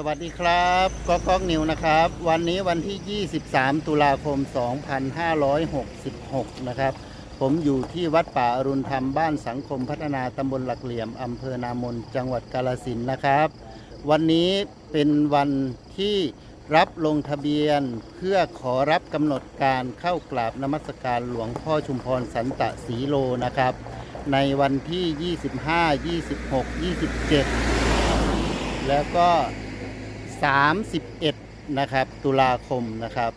สวัสดีครับก๊อกก๊อกนิวนะครับ วันนี้วันที่ 23 ตุลาคม 2566 นะครับ ผมอยู่ที่วัดป่าอรุณธรรมบ้านสังคมพัฒนาตำบลหลักเหลี่ยมอำเภอนามนจังหวัดกาลสินนะครับ วันนี้เป็นวันที่รับลงทะเบียนเพื่อขอรับกำหนดการเข้ากราบนมัสการหลวงพ่อชุมพรสันตะสีโลนะครับ ในวันที่ 25 26 27 แล้วก็ 31 นะครับ ตุลาคมนะครับ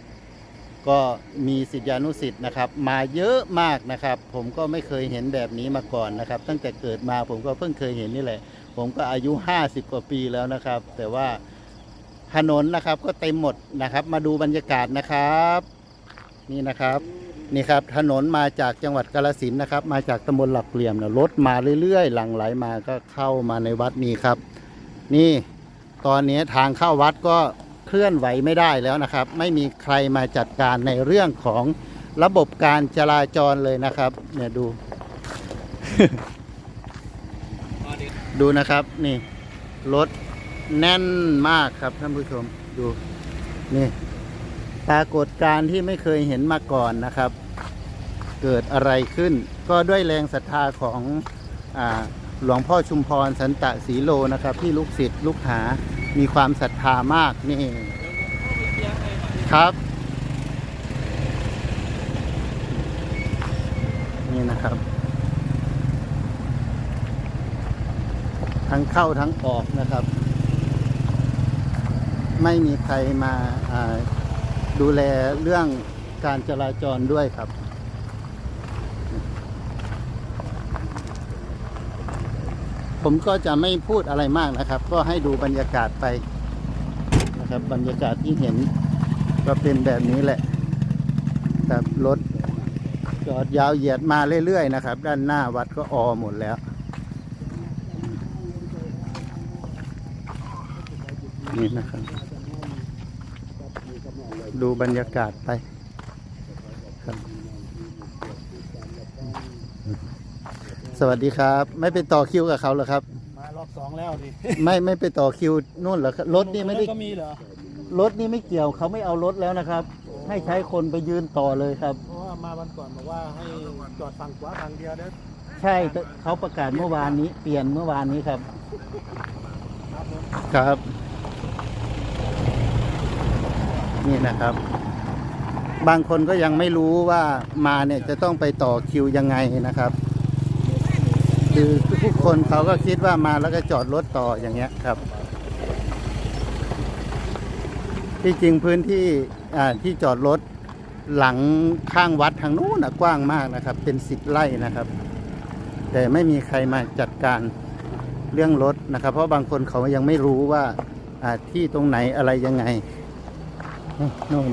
ก็มีสิทธิานุสิทธิ์นะครับ มาเยอะมากนะครับ ผมก็ไม่เคยเห็นแบบนี้มาก่อนนะครับ ตั้งแต่เกิดมาผมก็เพิ่งเคยเห็นนี่แหละ ผมก็อายุ 50 กว่าปีแล้วนะครับ แต่ว่าถนนนะครับก็เต็มหมดนะครับ มาดูบรรยากาศนะครับ นี่นะครับนี่ครับถนนมาจากจังหวัดกาฬสินนะครับ มาจากตำบลหลักเหลี่ยมนะรถมาเรื่อยๆหลังไหลมาก็เข้ามาในวัดนี้ครับ นี่ ตอนนี้ทางเข้าวัดก็เคลื่อนไหวไม่ได้แล้วนะครับ ไม่มีใครมาจัดการในเรื่องของระบบการจราจรเลยนะครับ เนี่ยดู ดูนะครับนี่รถแน่นมากครับท่านผู้ชมดูนี่ปรากฏการที่ไม่เคยเห็นมาก่อนนะครับ เกิดอะไรขึ้น ก็ด้วยแรงศรัทธาของอหลวงพ่อชุมพรสันตะสีโลนะครับ ที่ลูกศิษย์ลูกหา มีความศรัทธามากนี่ครับ นี่นะครับ ทั้งเข้าทั้งออกนะครับ ไม่มีใครมาาดูแลเรื่องการจราจรด้วยครับ ผมก็จะไม่พูดอะไรมากนะครับ ก็ให้ดูบรรยากาศไปนะครับ บรรยากาศที่เห็นก็เป็นแบบนี้แหละครับรถจอดยาวเหยียดมาเรื่อยๆนะครับ ด้านหน้าวัดก็ออหมดแล้วนี่นะครับ ดูบรรยากาศไปครับ สวัสดีครับ ไม่ไปต่อคิวกับเขาเหรอครับ มารอบสองแล้วดิไม่ไม่ไปต่อคิวนู่นเหรอครับรถนี่ไม่ได้ก็มีเหรอรถนี่ไม่เกี่ยวเขาไม่เอารถแล้วนะครับ ให้ใช้คนไปยืนต่อเลยครับ เพราะว่ามาวันก่อนบอกว่าให้จอดฝั่งขวาฝั่งเดียวเด้อใช่แต่เขาประกาศเมื่อวานนี้ เปลี่ยนเมื่อวานนี้ครับครับผมครับ นี่นะครับ บางคนก็ยังไม่รู้ว่ามาเนี่ยจะต้องไปต่อคิวยังไงนะครับ คือทุกคนเขาก็คิดว่ามาแล้วก็จอดรถต่ออย่างเงี้ยครับ ที่จริงพื้นที่ที่จอดรถหลังข้างวัดทางนู้นนะกว้างมากนะครับ เป็นสิบไร่นะครับ แต่ไม่มีใครมาจัดการเรื่องรถนะครับ เพราะบางคนเขายังไม่รู้ว่าที่ตรงไหนอะไรยังไงนู่น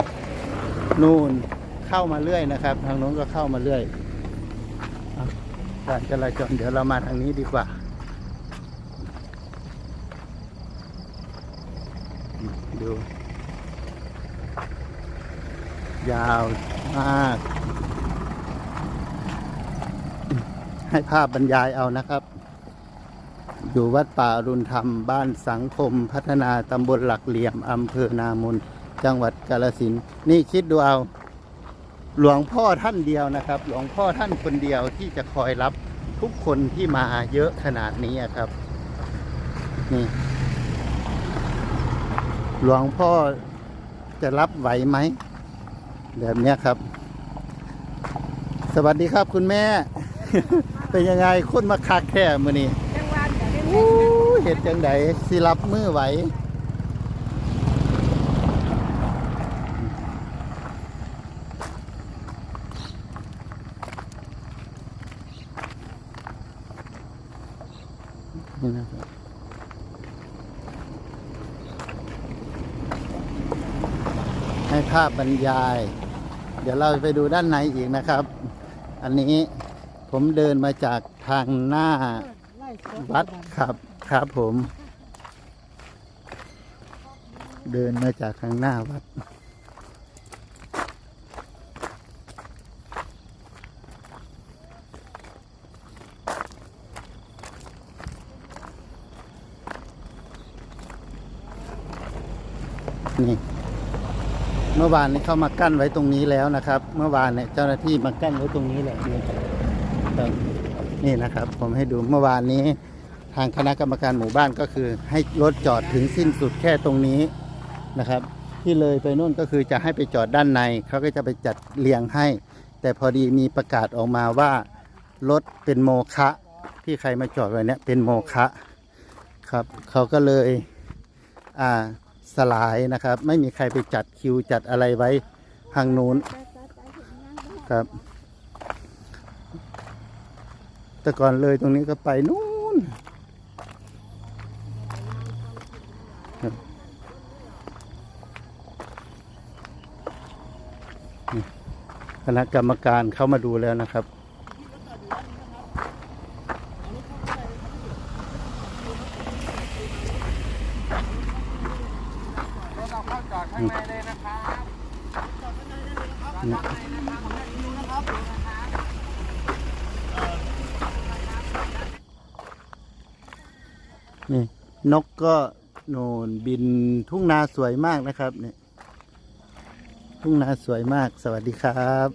นู่นเข้ามาเรื่อยนะครับ ทางโน้นก็เข้ามาเรื่อย การจราจรเดี๋ยวเรามาทางนี้ดีกว่า ดู ยาวมาก ให้ภาพบรรยายเอานะครับ อยู่วัดป่าอรุณธรรมบ้านสังคมพัฒนาตำบลหลักเหลี่ยมอำเภอนามนจังหวัดกาลสินธุ์นี่คิดดูเอา หลวงพ่อท่านเดียวนะครับ หลวงพ่อท่านคนเดียวที่จะคอยรับทุกคนที่มาเยอะขนาดนี้อะครับนี่หลวงพ่อจะรับไหวไหมแบบเนี้ยครับ สวัสดีครับคุณแม่ เป็นยังไงคุณมาคักแค่มือนี้จังหวัดเดี๋ยวได้อู้เห็ดจังไดสิรับมือไหวนี่นะครับให้ภาพบรรยาย เดี๋ยวเราไปดูด้านในอีกนะครับ อันนี้ผมเดินมาจากทางหน้าวัดครับครับผม เดินมาจากทางหน้าวัดนี่ เมื่อวานนี้เข้ามากั้นไว้ตรงนี้แล้วนะครับ เมื่อวานเนี่ยเจ้าหน้าที่มากั้นไว้ตรงนี้แหละนี่ครับนี่นะครับ ผมให้ดูเมื่อวานนี้ ทางคณะกรรมการหมู่บ้านก็คือ ให้รถจอดถึงสิ้นสุดแค่ตรงนี้นะครับ ที่เลยไปนู่นก็คือจะให้ไปจอดด้านในเขาก็จะไปจัดเรียงให้ แต่พอดีมีประกาศออกมาว่ารถเป็นโมฆะที่ใครมาจอดไว้เนี่ยเป็นโมฆะครับเขาก็เลยอ่า สลายนะครับ ไม่มีใครไปจัดคิวจัดอะไรไว้ทางนู้นครับ แต่ก่อนเลยตรงนี้ก็ไปนู่นครับนี่คณะกรรมการเข้ามาดูแล้วนะครับ เราเข้าจอดข้างในเลยนะครับจอดข้างในเลยนะครับจอดข้างในนะครับของแม่คิวนะครับนี่นกก็โน่นบินทุ่งนาสวยมากนะครับเนี่ยทุ่งนาสวยมากสวัสดีครับ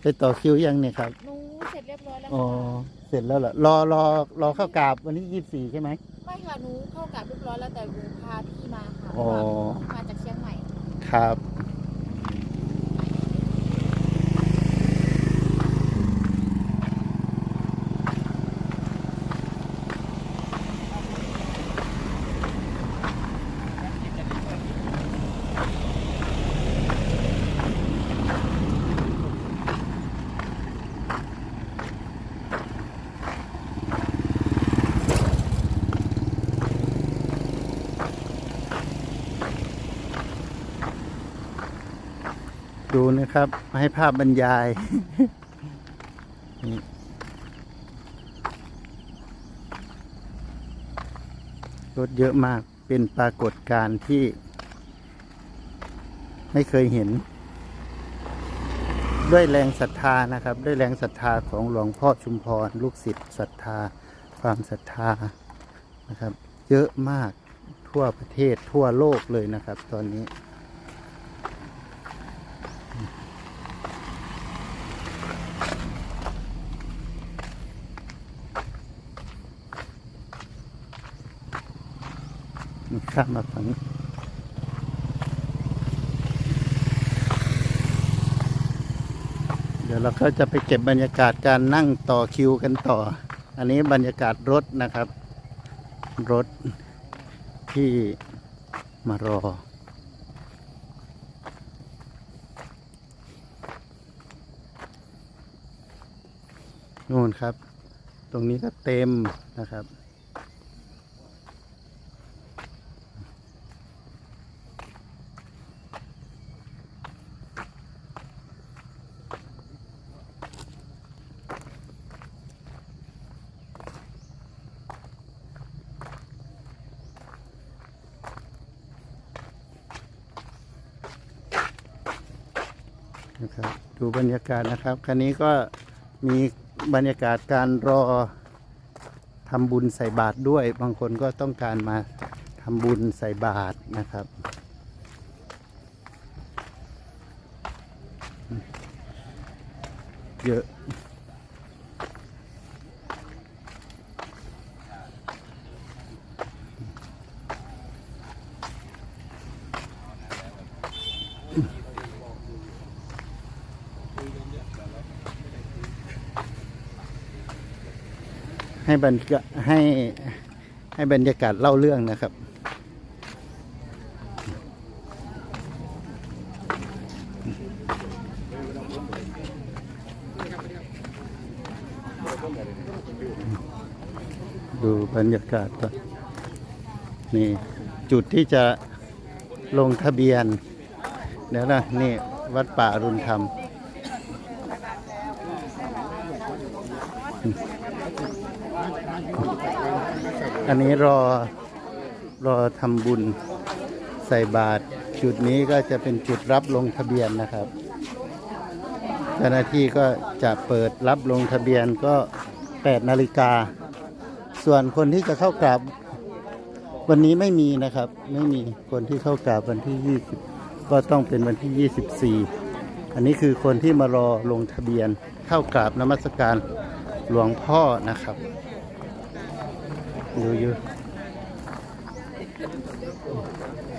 ไปต่อคิวยังเนี่ยครับหนูเสร็จเรียบร้อยแล้วอ๋อค่ะเสร็จแล้วเหรอรอรอรอเข้ากราบวันที่ยี่สิบสี่ใช่ไหมไม่ค่ะหนูเข้ากลับเรียบร้อยแล้วแต่หนูพาพี่มาค่ะอ๋อมาจากเชียงใหม่ ครับ ดูนะครับ ให้ภาพบรรยายรถเยอะมากเป็นปรากฏการณ์ที่ ไม่เคยเห็น ด้วยแรงศรัทธานะครับ ด้วยแรงศรัทธาของหลวงพ่อชุมพร ลูกศิษย์ศรัทธา ความศรัทธานะครับ เยอะมากทั่วประเทศทั่วโลกเลยนะครับ ตอนนี้ นี่ ข้ามมาฝั่งนี้เดี๋ยวเราก็จะไปเก็บบรรยากาศการนั่งต่อคิวกันต่อ อันนี้บรรยากาศรถนะครับ รถที่มารอ นู่นครับ ตรงนี้ก็เต็มนะครับนะครับดูบ รรยากาศนะครับคันนี้ก็มีบรรยากาศการรอทำบุญใส่บาตรด้วย บางคนก็ต้องการมาทำบุญใส่บาตรนะครับ เยอะ ให้บรรยากาศให้ให้บรรยากาศเล่าเรื่องนะครับ ดูบรรยากาศก่อนนี่จุดที่จะลงทะเบียนเดี๋ยวนะนี่วัดป่ารุณธรรม อันนี้รอรอทำบุญใส่บาตรจุดนี้ก็จะเป็นจุดรับลงทะเบียนนะครับเจ้าหน้าที่ก็จะเปิดรับลงทะเบียนก็ 8 นาฬิกา ส่วนคนที่จะเข้ากราบ วันนี้ไม่มีนะครับ ไม่มีคนที่เข้ากราบวันที่ 20 ก็ต้องเป็นวันที่ 24 อันนี้คือคนที่มารอลงทะเบียนเข้ากราบนมัสการหลวงพ่อนะครับ อยู่อยู่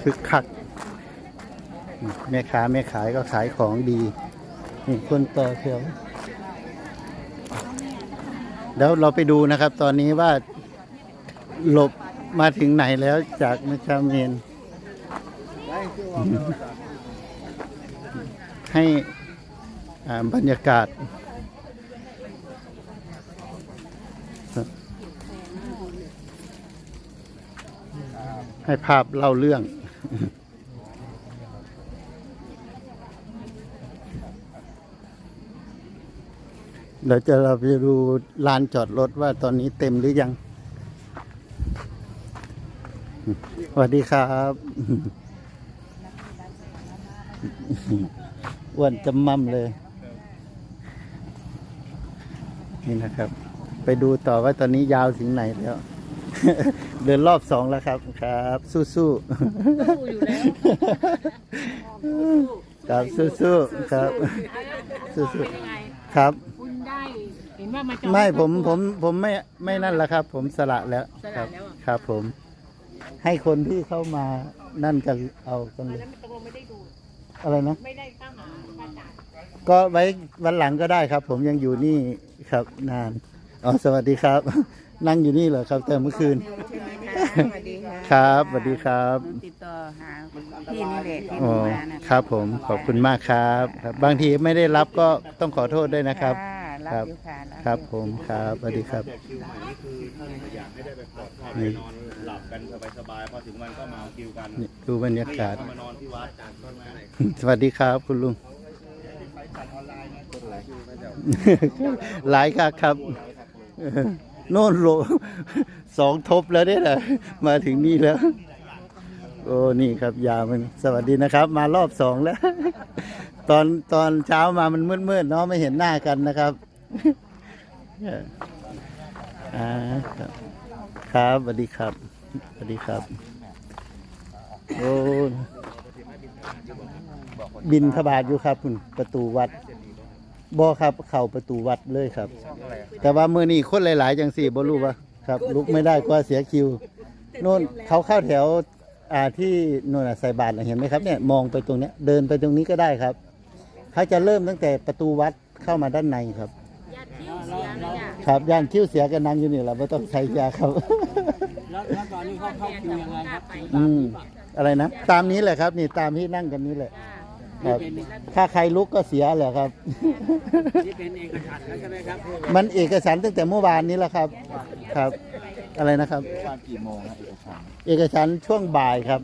คึกคัก แม่ค้าแม่ขายก็ขายของดีนี่คนต่อแถวแล้วเราไปดูนะครับ ตอนนี้ว่าหลบมาถึงไหนแล้วจากมชาเมนให้อ่าบรรยากาศ ให้ภาพเล่าเรื่อง เดี๋ยวจะเราไปดูลานจอดรถว่าตอนนี้เต็มหรือยังสวัสดีครับอ้วนจำมั่มเลย นี่นะครับ ไปดูต่อว่าตอนนี้ยาวถึงไหนแล้ว เดินรอบสองแล้วครับครับ สู้ๆสู้อยู่แล้วครับสู้ๆครับสู้เป็นยังไงๆครับคุณได้เห็นว่ามาจองไม่ผมครอบครัวผมผมไม่ไม่นั่นแล้วครับ ผมสละแล้วสละครับแล้วอะครับผม ให้คนที่เข้ามานั่นกันเอากันเลยแล้วตกลงไม่ได้ดูอะไรนะไม่ได้ตั้งหาพระอาจารย์ก็ไว้วันหลังก็ได้ครับ ผมยังอยู่นี่ครับนานอ๋อสวัสดีครับ นั่งอยู่นี่เหรอครับ แต่เมื่อคืนใช่ไหมคะสวัสดีค่ะครับสวัสดีครับหนูติดต่อหาพี่นี่แหละที่หอ๋นูอมานะะครับผมขอบคุณมากครับครับ บางทีไม่ได้รับก็ต้องขอโทษด้วยนะครับค่ะครัรับ บอยู่ค่ะรับครับอยู่ ผมครับสวัสดีครับไปนอนหลับกันสบายๆพอถึงวันก็มาเอาคิวกันนี่ดูบรรยากาศก็มานอนที่วัดจากต้นไม้สวัสดีครับคุณลุงหลายครับครับเออ โน่นโลสองทบแล้วเนี่ยนะมาถึงนี่แล้ว โอ้นี่ครับยามันสวัสดีนะครับ มารอบสองแล้ว ตอนตอนเช้ามามันมืดๆเนาะไม่เห็นหน้ากันนะครับอ่าครับครับสวัสดีครับสวัสดีครับโอ้บินทบาทอยู่ครับคุณประตูวัด บ่ครับเข้าประตูวัดเลยครับ แต่ว่ามือนี้คนหลาย ๆ จังสี่บ่รู้ว่าครับ ลุกไม่ได้กว่าเสียคิวโน่นเขาเข้าแถวอ่าที่โน่นน่ะใส่บาตรน่ะเห็นไหมครับเนี่ยมองไปตรงเนี้ยเดินไปตรงนี้ก็ได้ครับเขาจะเริ่มตั้งแต่ประตูวัดเข้ามาด้านในครับ ญาติคิ้วเสียเลยอะครับย่านคิ้วเสียกันนั่งอยู่นี่แหละไม่ต้องใช้ยาครับ แล้วแล้วตอนนี้เขาเข้าคิวยังไงครับอืม อะไรนะ ตามนี้แหละครับ นี่ตามที่นั่งกันนี้แหละ ครับ ถ้าใครลุกก็เสียแหละครับ นี่เป็นเอกฉันท์แล้วใช่ไหมครับมันเอกสารตั้งแต่เมื่อวานนี้แล้วครับ ครับ อะไรนะครับวันกี่โมงครับเอกสารเอกสารช่วงบ่ายครับ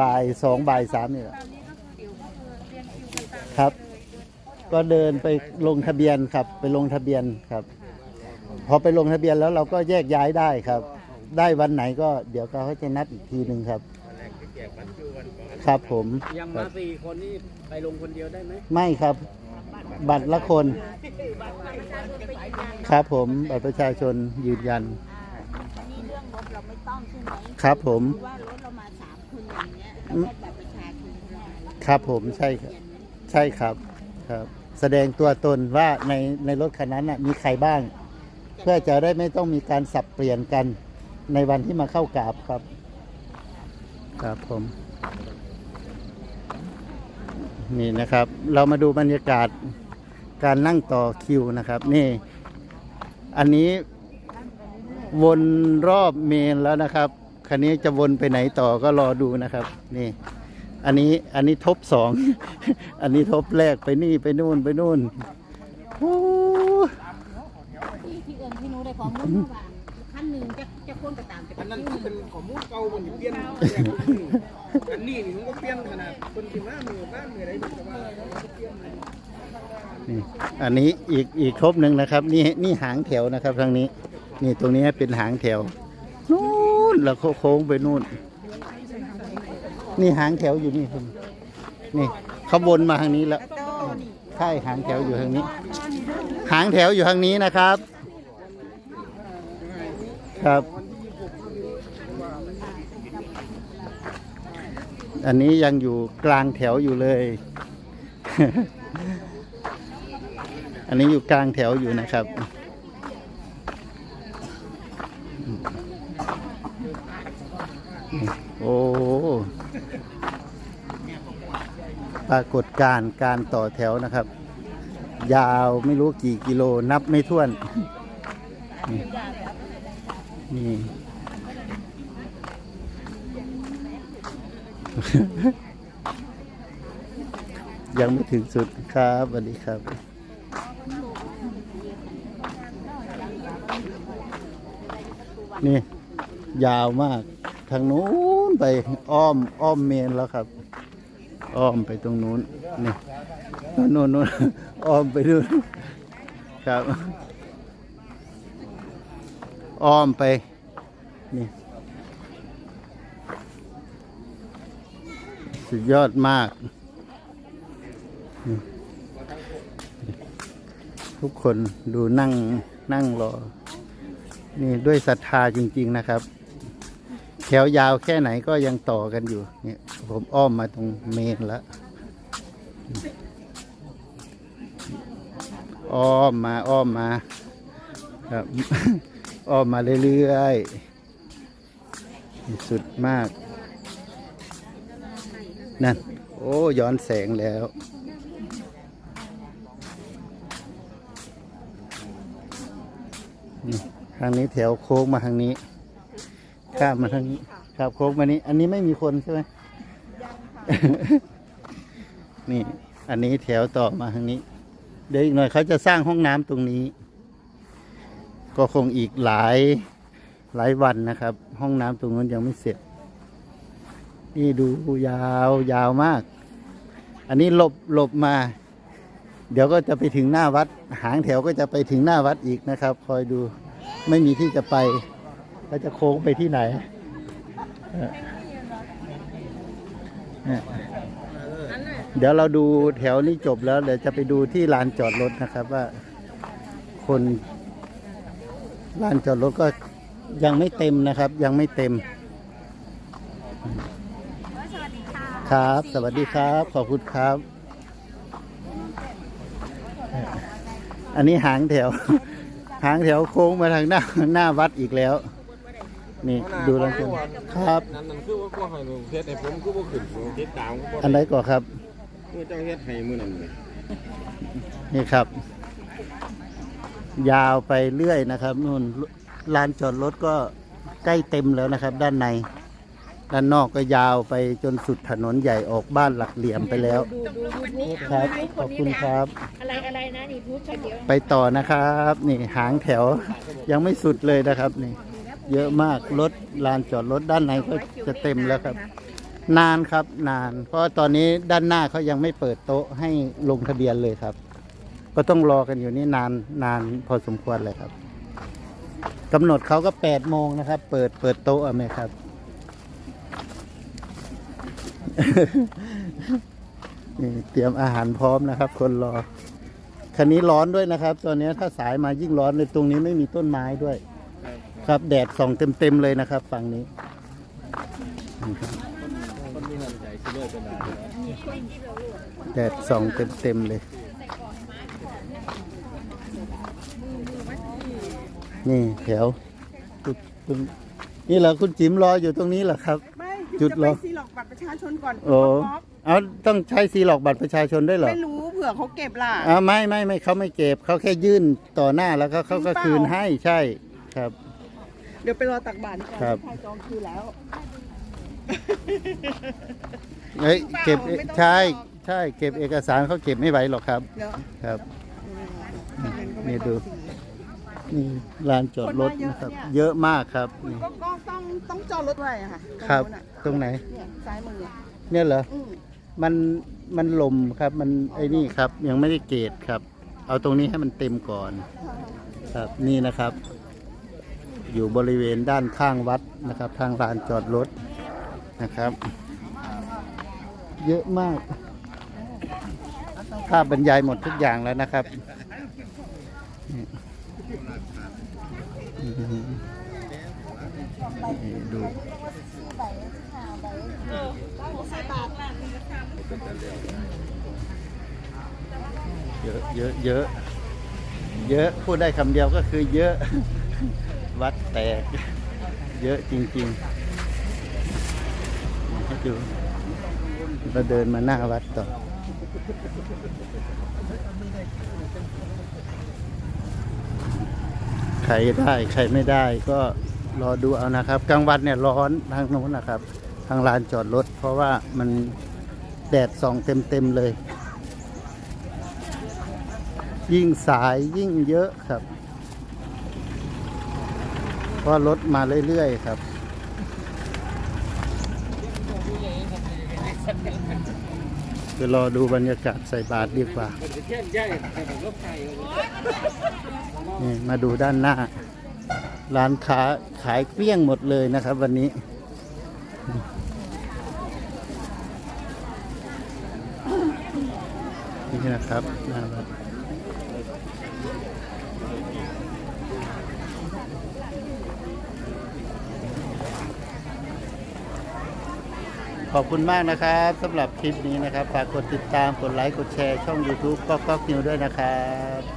บ่ายสองบ่ายสามนี่แหละครับ ก็เดินไปลงทะเบียนครับ ไปลงทะเบียนครับ พอไปลงทะเบียนแล้วเราก็แยกย้ายได้ครับ ได้วันไหนก็เดี๋ยวเขาจะนัดอีกทีหนึ่งครับ ครับผมยังครัมาบสี่คนนี่ไปลงคนเดียวได้ไหมไม่ครับ บัตรละคน ครับผมบัตรประชาชนยืนยัน นี่เรื่องรถเราไม่ต้องใช่ไหมครับผม ว่ารถเรามาสามคนอย่างเงี้ยแล้วก็แบบประชาชนเราครับผมใช่ครับใช่ครับครับ แสดงตัวตนว่าในในรถคันนั้นน่ะมีใครบ้าง เพื่อจะได้ไม่ต้องมีการสับเปลี่ยนกันในวันที่มาเข้ากราบครับ ครับผม นี่นะครับ เรามาดูบรรยากาศการนั่งต่อคิวนะครับ นี่ อันนี้วนรอบเมนแล้วนะครับคันนี้จะวนไปไหนต่อก็รอดูนะครับ นี่ อันนี้อันนี้ทบสอง อันนี้ทบแรกไปนี่ไปนู่นไปนู่นโอ้ที่เอิญที่นู้ได้ของนู้น คนก็ตามจะอันนั้นคิ้วเป็นข้อมูลเก่าบนเปลี่ยนอันนี้นี่ผมก็เปลี่ยนขนาดคนที่มามือบ้านมืออะไรแต่ว่าเปลี่ยนเลยนี่อันนี้อีกอีกทบหนึ่งนะครับ นี่นี่หางแถวนะครับทางนี้ นี่ตรงนี้เป็นหางแถวนู่นแล้วโค้งไปนู่น นี่หางแถวอยู่นี่คุณนี่เขาวนมาทางนี้แล้วใช่หางแถวอยู่ทางนี้ หางแถวอยู่ทางนี้นะครับ ครับ อันนี้ยังอยู่กลางแถวอยู่เลย อันนี้อยู่กลางแถวอยู่นะครับ โอ้ปรากฏการ์การต่อแถวนะครับ ยาวไม่รู้กี่กิโลนับไม่ถ้วน นี่ ยังไม่ถึงสุดครับสวัสดีครับ นี่ ยาวมาก ทางนู้นไปอ้อมอ้อมเมนแล้วครับ อ้อมไปตรงนู้นนี่นู้นนู้นอ้อมไปนู้นครับ อ้อมไป นี่ สุดยอดมาก ทุกคนดูนั่งนั่งรอ นี่ด้วยศรัทธาจริง ๆนะครับ แถวยาวแค่ไหนก็ยังต่อกันอยู่เนี่ยผมอ้อมมาตรงเมนแล้วอ้อมมาอ้อมมาครับอ้อมมาเรื่อยๆ สุดมาก นั่น โอ้ย้อนแสงแล้วนี่ทางนี้แถวโค้งมาทางนี้ ข้ามมาทางนี้ครับโค้งมานี้ อันนี้ไม่มีคนใช่ไหมนี่ อันนี้แถวต่อมาทางนี้ เดี๋ยวอีกหน่อยเขาจะสร้างห้องน้ำตรงนี้ ก็คงอีกหลายหลายวันนะครับ ห้องน้ำตรงนั้นยังไม่เสร็จ นี่ดูยาวยาวมาก อันนี้หลบหลบมา เดี๋ยวก็จะไปถึงหน้าวัด หางแถวก็จะไปถึงหน้าวัดอีกนะครับ คอยดูไม่มีที่จะไปแล้วจะโค้งไปที่ไหนเออเนี่ยเดี๋ยวเราดูแถวนี้จบแล้วเดี๋ยวจะไปดูที่ลานจอดรถนะครับว่า คนลานจอดรถก็ยังไม่เต็มนะครับ ยังไม่เต็ม ครับ สวัสดีครับ ขอบคุณครับ อันนี้หางแถว หางแถวโค้งมาทางหน้าหน้าวัดอีกแล้ว นี่ดูแล้วกันครับ นั่นนั่นคือว่าพวกให้หนูเฮ็ดให้ผมคือบ่ขึ้นผมติดตามก็บ่อันไหนก่อนครับคือเจ้าเฮ็ดให้มื้อนั้นเลยนี่ครับ ยาวไปเรื่อยนะครับนู่นลานจอดรถก็ใกล้เต็มแล้วนะครับ ด้านใน ด้านนอกก็ยาวไปจนสุดถนนใหญ่ออกบ้านหลักเหลี่ยมไปแล้ว ดูดูยูทูบครับ ขอบคุณครับ อะไรอะไรนะนี่ทูบใช่เดียวไปต่อนะครับ นี่หางแถวยังไม่สุดเลยนะครับนี่ เยอะมากรถลานจอดรถด้านในก็จะเต็มแล้วครับ นานครับนาน เพราะตอนนี้ด้านหน้าเขายังไม่เปิดโต๊ะให้ลงทะเบียนเลยครับ ก็ต้องรอกันอยู่นี่นานนานพอสมควรเลยครับกำหนดเขาก็แปดโมงนะครับ เปิดเปิดโต๊ะอะไหมครับ นี่เตรียมอาหารพร้อมนะครับ คนรอ คันนี้ร้อนด้วยนะครับ ตอนนี้ถ้าสายมายิ่งร้อนเลยตรงนี้ไม่มีต้นไม้ด้วย ครับ แดดส่องเต็มๆเลยนะครับ ฝั่งนี้คนมีน้ำใจสิเลิกเป็นได้แดดส่องเต็มๆเลย นี่แถวจุดตรงนี่เหรอคุณจิ๋มรออยู่ตรงนี้เหรอครับไม่จุดจะเหรไปอซีหลอก บัตรประชาชนก่อนโอ้บล็อกเอาต้องใช้ซีหลอกบัตรประชาชนด้วยเหรอไม่รู้เผื่อเขาเก็บล่ะอ่าไม่ไม่ไม่เขาไม่เก็บเขาแค่ยื่นต่อหน้าแล้วเขาเขาก็จริงเปล่าคืนให้ใช่ครับ เดี๋ยวไปรอตักบาตรก่อนครับใครจองคิวแล้วเฮ้ยเก็บไม่ต้องใช่รอใช่เก็บเอกสารเขาเก็บไม่ไหวหรอกครับเดี๋ยวครับอืมงั้นก็ไม่นี่ต้ดูองซี นี่ลานจอดรถนะครับ เยอะมากครับนี่ก็ก็ต้องต้องจอดรถไว้อะค่ะครับ ตงนู้นอะตรงไหน เนี่ยซ้ายมืออะเนี่ยเหรอ อืมมันมันลมครับมันไอ้นี่ครับยังไม่ได้เกตครับ เอาตรงนี้ให้มันเต็มก่อนครับนี่นะครับ อยู่บริเวณด้านข้างวัดนะครับ ทางลานจอดรถนะครับ เยอะมากภาพบรรยายหมดทุกอย่างแล้วนะครับนี่นี่ ดูเยอะเยอะเยอะเยอะพูดได้คำเดียวก็คือเยอะวัดแตก เยอะจริงๆให้ดูเราเดินมาหน้าวัดต่อ ใครได้ใครไม่ได้ก็รอดูเอานะครับ กลางวันเนี่ยร้อนทางโน้นนะครับ ทางลานจอดรถ เพราะว่ามันแดดส่องเต็มๆเลย ยิ่งสายยิ่งเยอะครับ เพราะรถมาเรื่อยๆครับ ไปรอดูบรรยากาศใส่บาทดีกว่ามก็ไก่นี่มาดูด้านหน้า ร้านค้าขายเกลี้ยงหมดเลยนะครับวันนี้ นี่นะครับหน้าวัด ขอบคุณมากนะครับสำหรับคลิปนี้นะครับฝากกดติดตามกดไลค์กดแชร์ช่อง YouTube ก็ก็นิวด้วยนะครับ